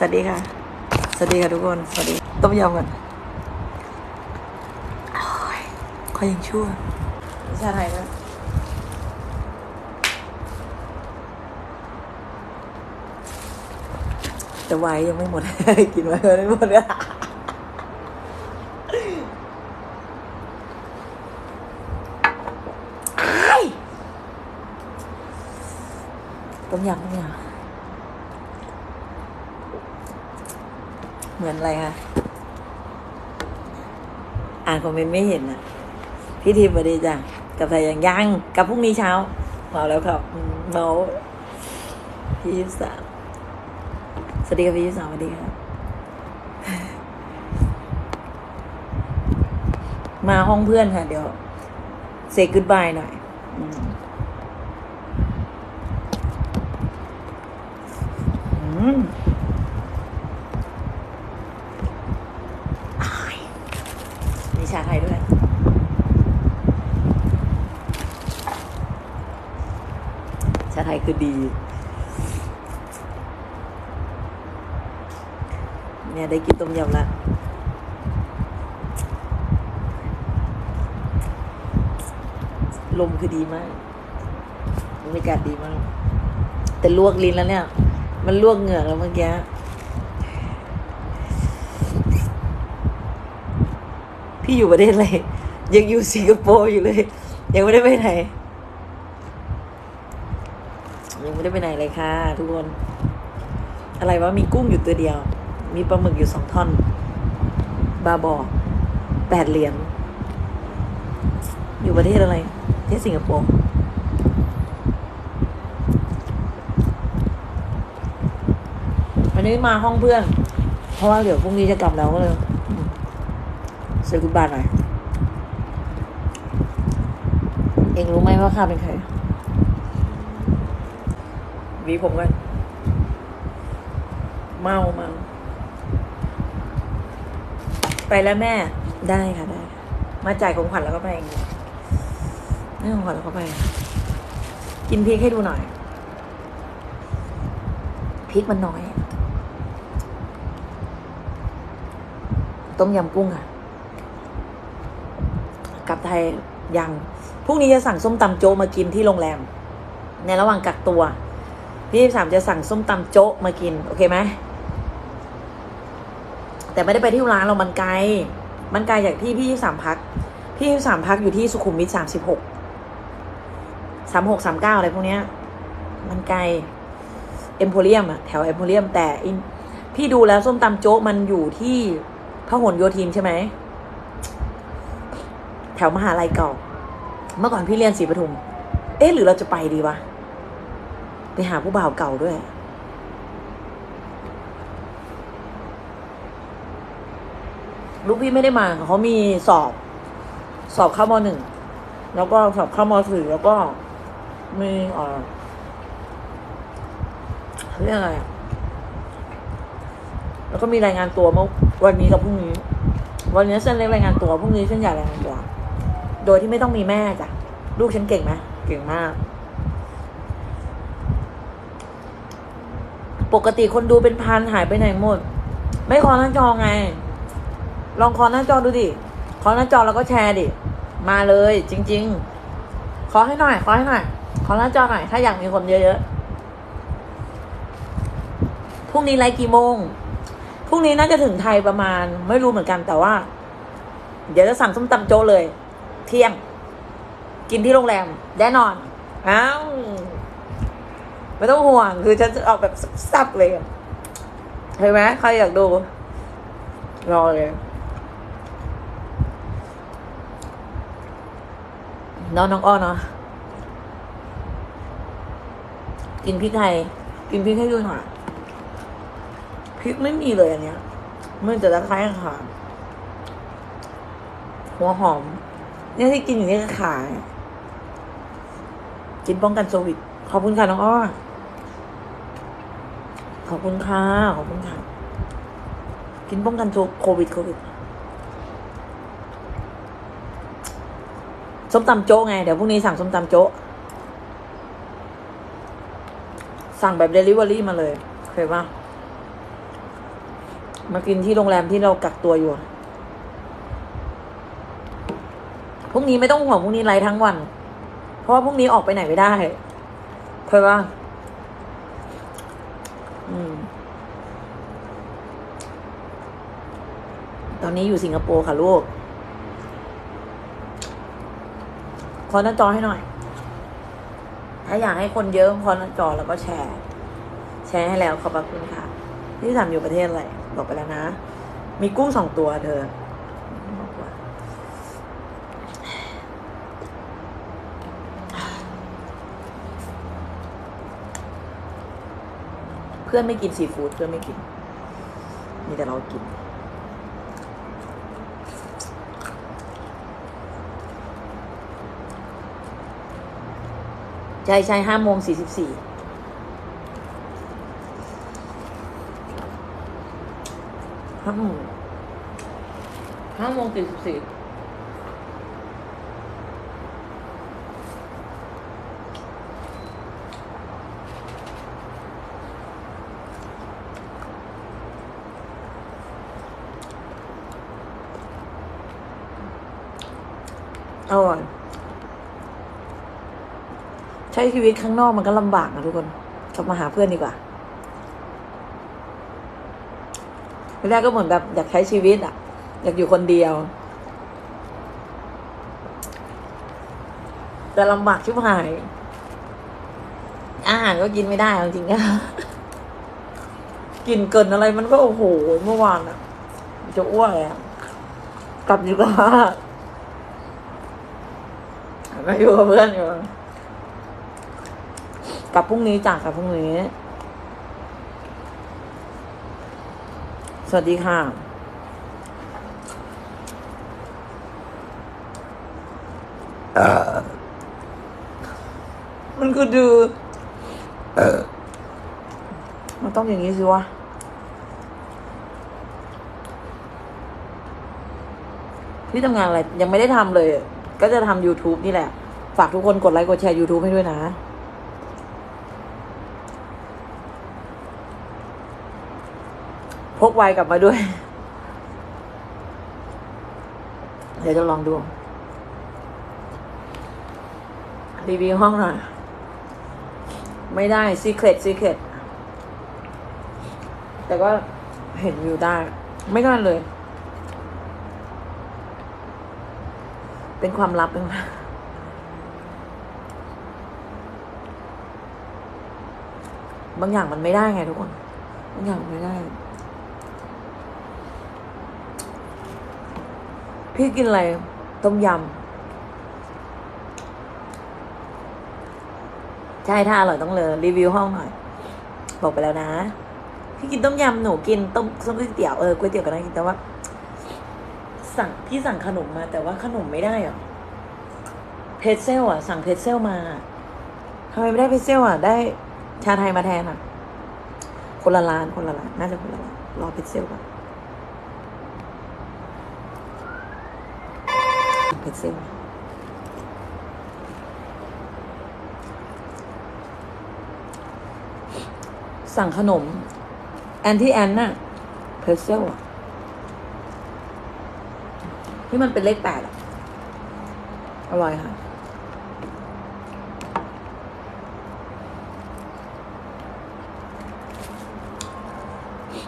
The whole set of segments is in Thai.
สวัสดีค่ะ สวัสดีค่ะทุกคน สวัสดี ต้มยำกันโอ้ยก็ยังชั่ววิชาไทยนะแต่ไว้ยังไม่หมด กินไว้ไม่หมดอะอ้ายต้มยำต้มยำ เหมือนอะไรคะอ่านคอมเมนต์ไม่เห็นอะพี่ทีมสวัสดีจ้ะกับใครยังยังกับพรุ่งนี้เช้าเมาแล้วครับเมาพี่ยี่สามสวัสดีครับพี่ยี่สามสวัสดีครับมาห้องเพื่อนค่ะ เดี๋ยวเซก o ึ d บายหน่อยอืมอืมชาไทยด้วย ชาไทย คือดี เนี่ยได้กินต้มยำละลมคือดีมากบรรยากาศดีมาก แต่ลวกลิ้นแล้วเนี่ย มันลวกเหงือกแล้วเมื่อกี้พี่อยู่ประเทศอะไรยังอยู่สิงคโปร์อยู่เลย ยังไม่ได้ไปไหน ยัง ไม่ได้ไปไหนเลยค่ะ ทุกคน อะไรวะมีกุ้งอยู่ตัวเดียว มีปลาหมึกอยู่สองท่อน บาบอแปดเหรียญอยู่ประเทศอะไรประเทศสิงคโปร์วันนี้มาห้องเพื่อน เพราะว่าเดี๋ยวพรุ่งนี้จะกลับแล้วก็เลยเซกุบาหน่อย เองรู้ไหมว่าข้าเป็นใคร หวีผมกันเมาเมาไปแล้วแม่ได้ค่ะได้มาจ่ายของขวัญแล้วก็ไปเองให้ของขวัญแล้วก็ไป กินพริกให้ดูหน่อยพริกมันน้อย ต้มยำกุ้งค่ะ กลับไทยยังพรุ่งนี้จะสั่งส้มตำโจมากินที่โรงแรม ในระหว่างกักตัว พี่สามจะสั่งส้มตำโจ๊กมากิน โอเคไหมแต่ไม่ได้ไปที่ร้านเรามันไกล มันไกลจากที่พี่สามพัก พี่สามพักอยู่ที่สุขุมวิทสามสิบหกสามหกสามเก้าอะไรพวกเนี้ย มันไกลเอ็มโพเรียมอะแถวเอ็มโพเรียมแต่พี่ดูแล้วส้มตำโจ๊กมันอยู่ที่พหลโยธินใช่ไหม แถวมหาลัยเก่า เมื่อก่อนพี่เรียนศรีปทุม เอ๊ะหรือเราจะไปดีวะ ไปหาผู้บ่าวเก่าด้วย ลูกพี่ไม่ได้มาเขามีสอบ สอบเข้ามหนึ่ง แล้วก็สอบเข้ามสี่แล้วก็มีเอ่อเรียกอะไรอะแล้วก็มีรายงานตัวเมื่อวันนี้กับพรุ่งนี้ วันนี้เส้นเล็กรายงานตัวพรุ่งนี้เส้นใหญ่รายงานตัว โดยที่ไม่ต้องมีแม่จ้ะ ลูกฉันเก่งไหมเก่งมาก ปกติคนดูเป็นพันหายไปไหนหมด ไม่คอหน้าจอไง ลองคอหน้าจอดูดิคอหน้าจอแล้วก็แชร์ดิ มาเลย จริง ๆ ขอให้หน่อย ขอให้หน่อย ขอหน้าจอหน่อย ถ้าอยากมีคนเยอะๆพรุ่งนี้ไลฟ์กี่โมงพรุ่งนี้น่าจะถึงไทยประมาณ ไม่รู้เหมือนกันแต่ว่า เดี๋ยวจะสั่งส้มตำโจเลย เที่ยง กินที่โรงแรมแน่นอนอ้าว ไม่ต้องห่วง คือฉันจะออกแบบสับเลยเห็นไหมใครอยากดู รอเลยน้องน้องอ้อเนาะกินพริกไทยกินพริกให้ดูหน่อยพริกไม่มีเลยอันเนี้ยมันจะตะไคร้ค่ะหัวหอม เนี่ยที่กินอยู่นี่ก็ขาย กินป้องกันโควิด ขอบคุณค่ะน้องอ้อ ขอบคุณค่ะ ขอบคุณค่ะ กินป้องกันโควิดโควิดส้มตำโจ๊กไง เดี๋ยวพรุ่งนี้สั่งส้มตำโจ๊กสั่งแบบเดลิเวอรี่มาเลยเคยปะมากินที่โรงแรมที่เรากักตัวอยู่พรุ่งนี้ไม่ต้องห่วงพรุ่งนี้ไลฟ์ทั้งวัน เพราะว่าพรุ่งนี้ออกไปไหนไม่ได้เคยว่าอืม ตอนนี้อยู่สิงคโปร์ค่ะลูก ขอหน้าจอให้หน่อย ถ้าอยากให้คนเยอะขอหน้าจอแล้วก็แชร์ แชร์ให้แล้วขอบพระคุณค่ะ ที่ทำอยู่ประเทศอะไรบอกไปแล้วนะ มีกุ้งสองตัวเธอบอกว่า เพื่อนไม่กินซีฟู้ดเพื่อนไม่กิน มีแต่เรากิน ใช่ใช่ห้าโมงสี่สิบสี่ห้าโมงห้าโมงสี่สิบสี่ ช้ชีวิตข้างนอกมันก็ลำบากนะทุกคนกลับมาหาเพื่อนดีกว่าแรกก็เหมือนแบบอยากใช้ชีวิตอะ อยากอยู่คนเดียว แต่ลำบากชิบหาย อาหารก็กินไม่ได้จริงๆนะกินเกินอะไรมันก็โอ้โหเมื่อวานอะ จะอ้วนอะกลับดีกว่าไม่อยู่กับเพื่อนอยู่ กลับพรุ่งนี้จากกลับพรุ่งนี้ สวัสดีค่ะมันคือดูมันต้องอย่างนี้สิวะที่ทำงานอะไร ยังไม่ได้ทำเลย ก็จะทำ YouTube นี่แหละ ฝากทุกคนกดไลค์กดแชร์ YouTube ให้ด้วยนะ พกไวกลับมาด้วย เดี๋ยวจะลองดู รีวิวห้องหน่อย ไม่ได้ Secret Secret แต่ก็เห็นวิวได้ ไม่กันเลย เป็นความลับเองนบางอย่างมันไม่ได้ไงทุกคน บางอย่างมันไม่ได้ พี่กินอะไร ต้มยำ ใช่ ถ้าอร่อยต้องเลย รีวิวห้องหน่อย บอกไปแล้วนะ พี่กินต้มยำ หนูกินต้มส้มก๋วยเตี๋ยว เออก๋วยเตี๋ยวก็ได้กินแต่ว่า สั่งพี่สั่งขนมมา แต่ว่าขนมไม่ได้เหรอเพรสเซลอะ สั่งเพรสเซลมาทำไมไม่ได้เพรสเซลอะ ได้ชาไทยมาแทนอะ คนละร้านคนละร้านน่าจะคนละร้านรอเพรสเซลก่อน พรสเซลสั่งขนม แอนที่แอนน่ะเพรสเซลอะที่มันเป็นเลขแปดอะอร่อยค่ะ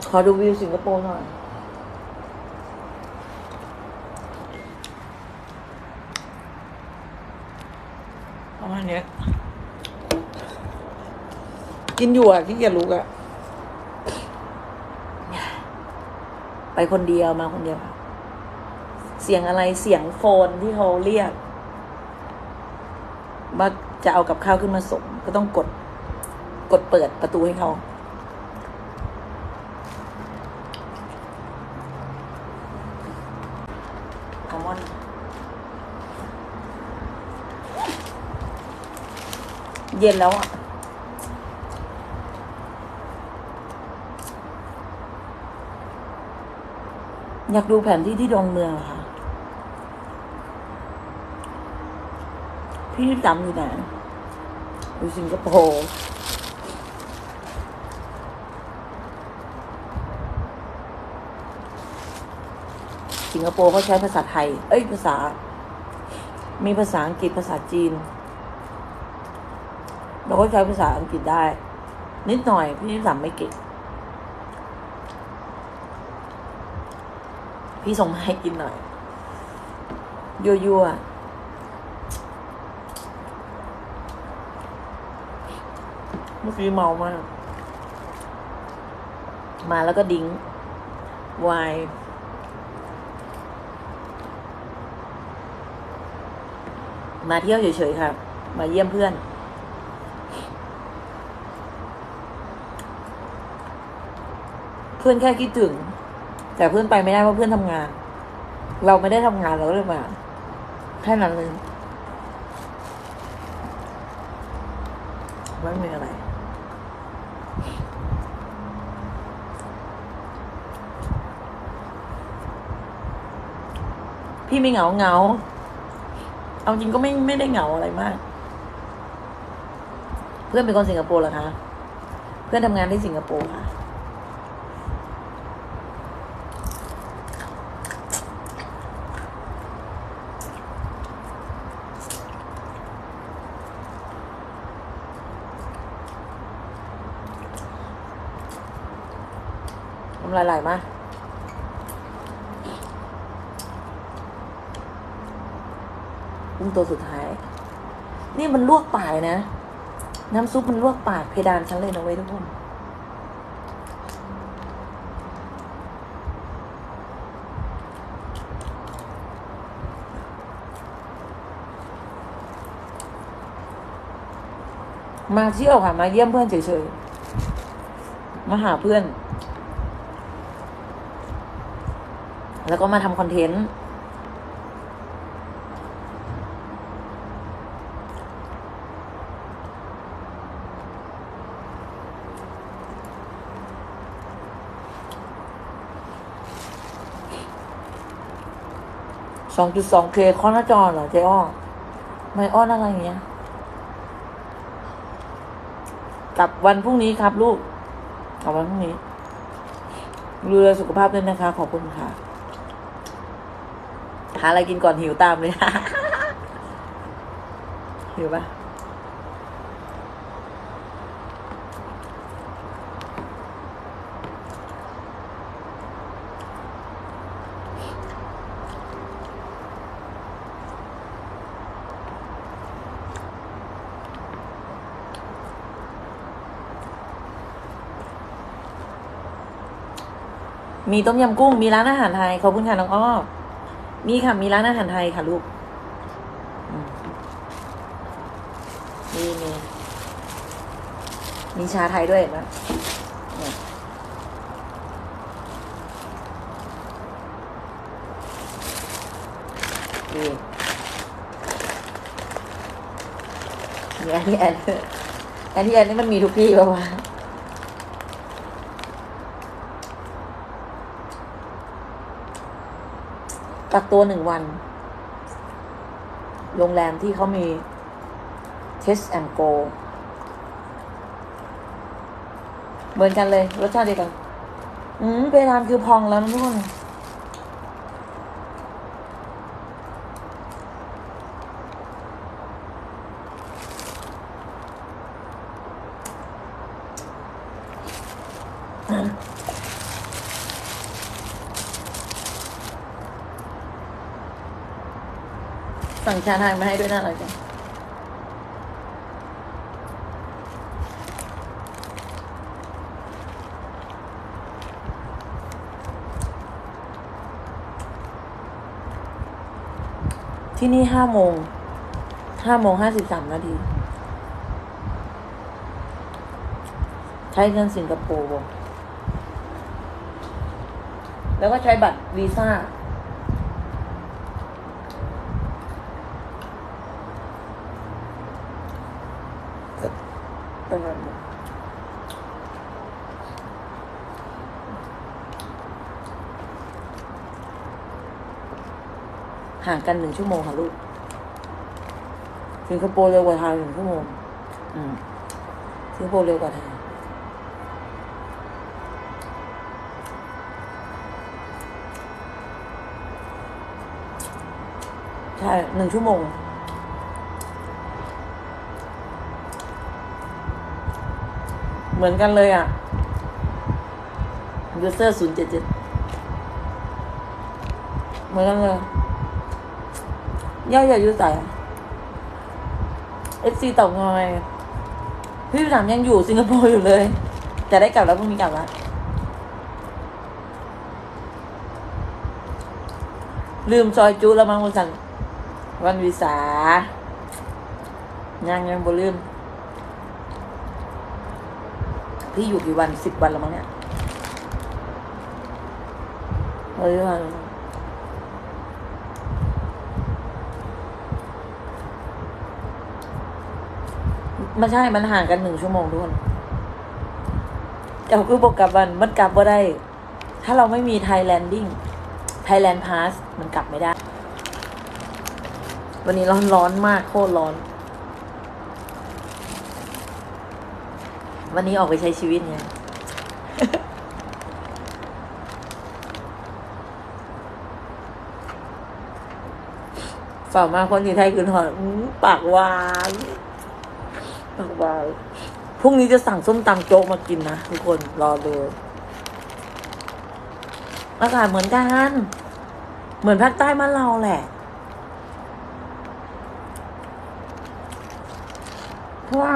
ขอดูวิวสิงคโปร์หน่อย ประมาณเนี้ย กินอยู่อะที่เกียจลุกอะไปคนเดียวมาคนเดียว เสียงอะไรเสียงโฟนที่เขาเรียกว่าจะเอากับข้าวขึ้นมาส่งก็ต้องกด กดเปิดประตูให้เขาคอมมอนเย็นแล้วอะ อยากดูแผนที่ที่ดอนเมืองอค่ะ พี่จำอยู่ไหนอยู่สิงคโปร์สิงคโปร์เขาใช้ภาษาไทย เอ้ยภาษา มีภาษาอังกฤษภาษาจีน เราก็ใช้ภาษาอังกฤษได้ นิดหน่อยพี่สามไม่เก่ง พี่ส่งมาให้กินหน่อย ยั่วยั่วเมื่อกี้เมามาก มาแล้วก็ดิ้งวายมาเที่ยวเฉยๆค่ะ มาเยี่ยมเพื่อน เพื่อนแค่คิดถึง แต่เพื่อนไปไม่ได้เพราะเพื่อนทำงาน เราไม่ได้ทำงานเราเลยมาแค่นั้นเลยไม่มีอะไรพี่ไม่เหงาเหงา เอาจริงก็ไม่ไม่ได้เหงาอะไรมาก เพื่อนเป็นคนสิงคโปร์เหรอคะ เพื่อนทำงานที่สิงคโปร์ค่ะ น้ำลายไหลมากุ้งตัวสุดท้าย นี่มันลวกปากนะ น้ำซุปมันลวกปากเพดานฉันเลยนะเว้ยทุกคนมาเที่ยวค่ะ มาเยี่ยมเพื่อนเฉยๆ มาหาเพื่อน แล้วก็มาทำคอนเทนต์สองจุดสองเคคอหน้าจอเหรอเจ๊อ้อไม่อ้อนอะไรอย่างเงี้ยกลับวันพรุ่งนี้ครับลูกกลับวันพรุ่งนี้ดูแลสุขภาพด้วยนะคะ ขอบคุณค่ะ หาอะไรกินก่อนหิวตามเลยหิวปะมีต้มยำกุ้ง มีร้านอาหารไทย ขอบคุณค่ะน้องอ้อ มีค่ะ มีร้านอาหารไทยค่ะลูกมมีมีมีชาไทยด้วยนไหมเนี่ยดีมีอันที่แอนอันที่แอนนี่มันมีทุกที่ปะวะ กักตัวหนึ่งวัน โรงแรมที่เขามี Test and Go เหมือนกันเลย รสชาติเดียวกัน อืมเปรานคือพองแล้วนะทุกคน สั่งชาไทยมาให้ด้วยน่ารักจังที่นี่ห้าโมงห้าโมงห้าสิบสามนาที ใช้เงินสิงคโปร์แล้วก็ใช้บัตรวีซ่า เป็นแบบนี้ห่าง กันหนึ่งชั่วโมงค่ะลูก สิงคโปร์เร็วกว่าไทยหนึ่งชั่วโมง อืม สิงคโปร์เร็วกว่าไทยใช่หนึ่งชั่วโมง เหมือนกันเลยอะ user ศูนย์เจ็ดเจ็ดเหมือนกันเลย ย่าอย่าอยู่ใส่เอฟซีเต่างอยพี่ถามยังอยู่สิงคโปร์อยู่เลย จะได้กลับแล้วพรุ่งนี้กลับแล้วลืมซอยจูแล้วมั้งวันสันวันวิสายังยังบ่ลืม พี่อยู่กี่วันสิบวันแล้วมั้งเนี่ยเฮ้ยวัน ไม่ใช่ มันห่างกันหนึ่งชั่วโมงทุกคนแต่คือบอกกลับวันมันกลับว่าได้ ถ้าเราไม่มีไทยแลนดิ้งไทยแลนด์พาสมันกลับไม่ได้ วันนี้ร้อนร้อนมากโคตรร้อน วันนี้ออกไปใช้ชีวิตไงฝ่ามาคนที่ไทยคืนหอนปากหวาน ปากหวาพรุ่งนี้จะสั่งส้มตำโจ๊กมากินนะทุกคนรอดูอากาศเหมือนกัน เหมือนภาคใต้มานเราแหละ เพราะว่า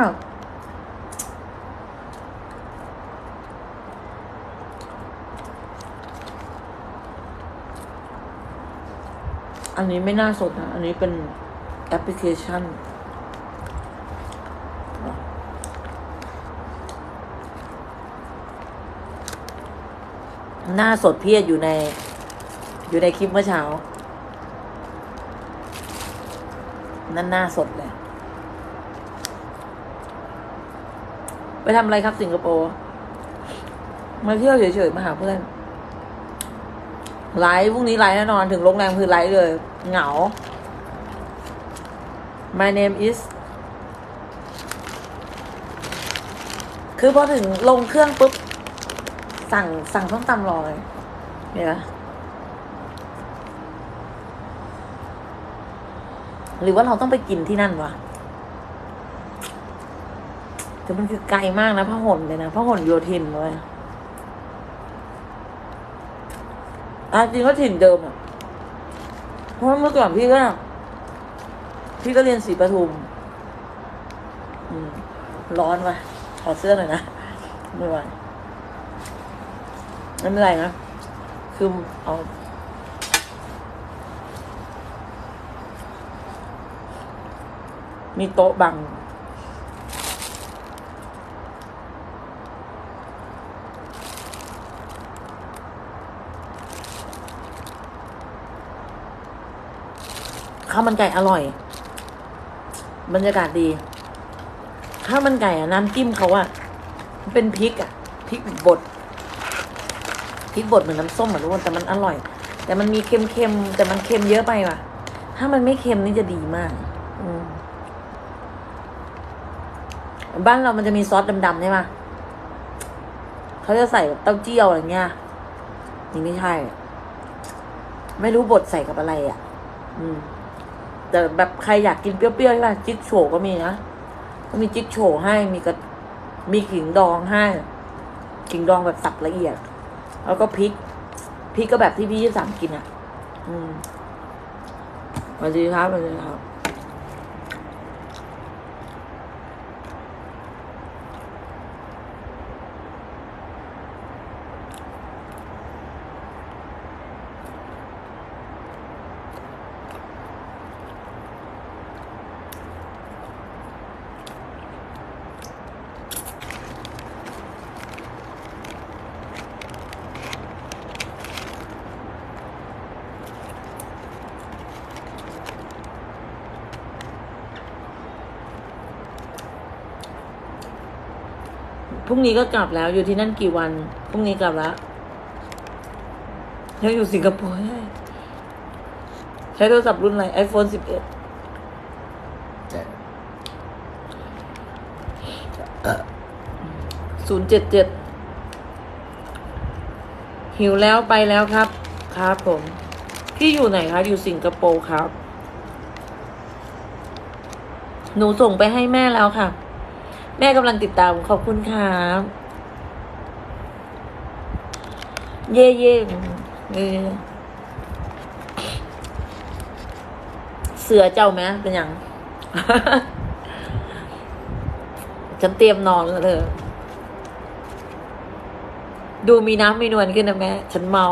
อันนี้ไม่น่าสดนะ อันนี้เป็นแอปพลิเคชัน หน้าสดเพียอยู่ใน อยู่ในคลิปเมื่อเช้า นั่นหน้าสดเลย ไปทำอะไรครับสิงคโปร์ มาเที่ยวเฉยๆมาหาเพื่อนไลฟ์พรุ่งนี้ไลฟ์แน่นอนถึงโรงแรมคือไลฟ์เลย เหงา My name is คือพอถึงลงเครื่องปุ๊บ สั่งสั่งส้มตำรอเลยเดี๋ยวหรือว่าเราต้องไปกินที่นั่นวะแต่มันคือไกลมากนะพระหลเลยนะพระหลโยธินเลยอะจริงก็ถิ่นเดิมอะ เพราะเมื่อก่อนพี่ก็ พี่ก็เรียนศรีปทุมร้อนว่ะขอเสื้อหน่อยนะ ไม่ไหว ไม่เป็นไรนะ คือเอามีโต๊ะบัง ข้าวมันไก่อร่อย บรรยากาศดี ข้าวมันไก่อะน้ำจิ้มเขาอะเป็นพริกอะพริกบด พริกบดเหมือนน้ำส้มเหมือะทุกคนแต่มันอร่อย แต่มันมีเค็มๆแต่มันเค็มเยอะไปว่ะ ถ้ามันไม่เค็มนี่จะดีมากบ้านเรามันจะมีซอสดำๆใช่ไหมเขาจะใส่เต้าเจี้ยวอะไรเงี้ยนี่ไม่ใช่ ไม่รู้บดใส่กับอะไรอะ อืม แต่แบบใครอยากกินเปรี้ยวๆใช่ป่ะจิ๊กโฉก็มีนะก็มีจิ๊กโฉให้มีกระมีขิงดองให้ขิงดองแบบสับละเอียด แล้วก็พริกพริกก็แบบที่พี่ยี่สามกินอะ อืมสวัสดีครับสวัสดีครับ พรุ่งนี้ก็กลับแล้ว อยู่ที่นั่นกี่วัน พรุ่งนี้กลับแล้วยังอยู่สิงคโปร์ใช่ใช้โทรศัพท์รุ่นอะไรไอโฟนสิบเอ็ดศูนย์เจ็ดเจ็ดหิวแล้วไปแล้วครับ ครับผม พี่อยู่ไหนคะ อยู่สิงคโปร์ครับ หนูส่งไปให้แม่แล้วค่ะ แม่กำลังติดตามขอบคุณครับเย่เย่เย่เสือเจ้าไหมเป็นอย่างฉันเตรียมนอนแล้วเธอดูมีน้ำมีนวลขึ้นนะแม่ ฉันเมา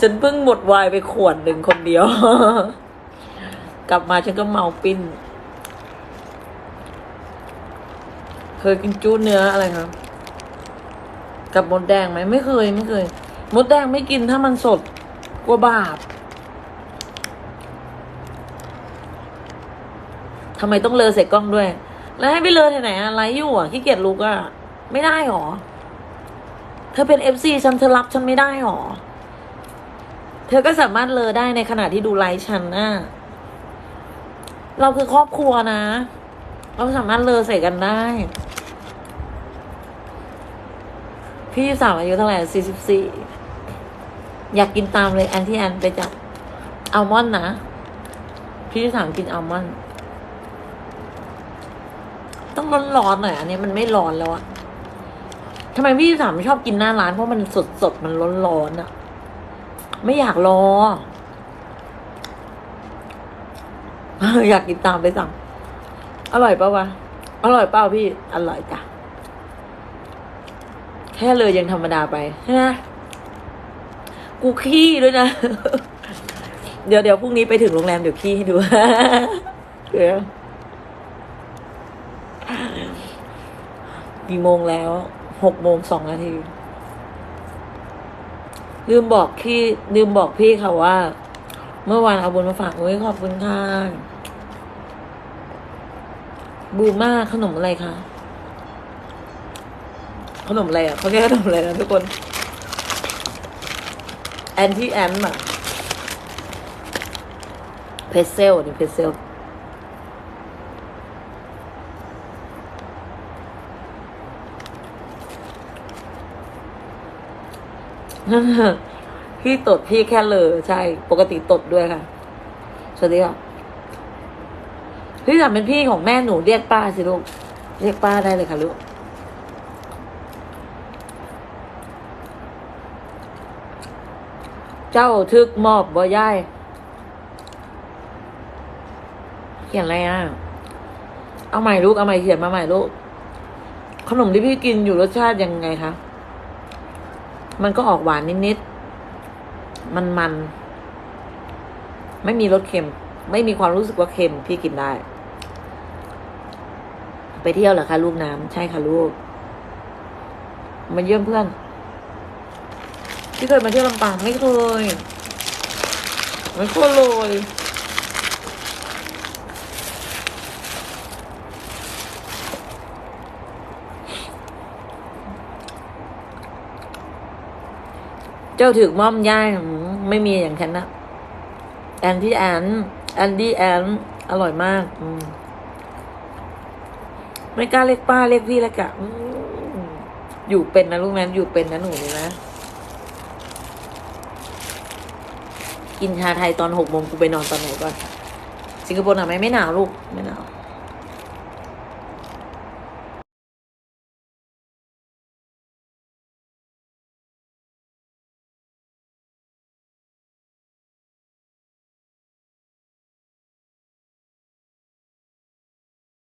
ฉันเพิ่งหมดวายไปขวดหนึ่งคนเดียว กลับมาฉันก็เมาปิ้น เคยกินจู้เนื้ออะไรครับ กับมดแดงไหมไม่เคยไม่เคย มดแดงไม่กินถ้ามันสดกลัวบาปทำไมต้องเลอใส่กล้องด้วย แล้วให้ไปเลอที่ไหนอะไลฟ์อยู่อะขี้เกียจลุกอะ ไม่ได้หรอ เธอเป็นเอฟซีฉันเธอรับฉันไม่ได้หรอ เธอก็สามารถเลอได้ในขณะที่ดูไลฟ์ฉันนะเราคือครอบครัวนะ เราสามารถเลอใส่กันได้ พี่สาวอายุเท่าไหร่สี่สิบสี่อยากกินตามเลยแอนที่แอนไปจับอัลมอนด์นะ พี่สาวกินอัลมอนด์ต้องร้อนๆหน่อยอันนี้มันไม่ร้อนแล้วอะทำไมพี่สามไม่ชอบกินหน้าร้านเพราะมันสดสดๆมันร้อนๆอะไม่อยากรอ อยากกินตามไปสั่งอร่อยปะวะ อร่อยเปล่าพี่ อร่อยจ้ะ ค่เลยยังธรรมดาไปใช่ไหมกูขี้ด้วยนะ เดี๋ยวเดี๋ยวพรุ่งนี้ไปถึงโรงแรมเดี๋ยวขี้ให้ดูเดี๋ยวกี่โมงแล้ว หกโมงสองนาที ลืมบอกพี่ลืมบอกพี่ค่ะว่า เมื่อวานเอาบุญมาฝากโอ้ยขอบคุณค่ะบูมาขนมอะไรคะ ขนมอะไรอะเขาเรียกขนมอะไรนะทุกคน แอนที่แอนอะเพเซลนี่เพเซลพี่ตดพี่แค่เลยใช่ ปกติตดด้วยค่ะ สวัสดีค่ะ พี่สามเป็นพี่ของแม่หนูเรียกป้าสิลูก เรียกป้าได้เลยค่ะลูก เจ้าทึกมอบบ่ย่ายเขียนอะไรอะ เอาใหม่ลูก เอาใหม่เขียนมาใหม่ลูก ขนมที่พี่กินอยู่รสชาติยังไงคะ มันก็ออกหวานนิดๆ มันมัน ไม่มีรสเค็ม ไม่มีความรู้สึกว่าเค็ม พี่กินได้ ไปเที่ยวเหรอคะลูกน้ำใช่ค่ะลูก มาเยี่ยมเพื่อน พี่เคยมาเที่ยวลำปางไม่เคย ไม่เคยเลยเจ้าถึกม่อมย่ายหืมไม่มีอย่างฉันนะแอนที่แอนแอนดี้แอนอร่อยมากอืมไม่กล้าเรียกป้าเรียกพี่แล้วกะออยู่เป็นนะลูกนั้นอยู่เป็นนะหนูนี่นะ กินชาไทยตอนหกโมงกูไปนอนตอนไหนก่อน สิงคโปร์หนาวไหมไม่หนาวลูก ไม่หนาว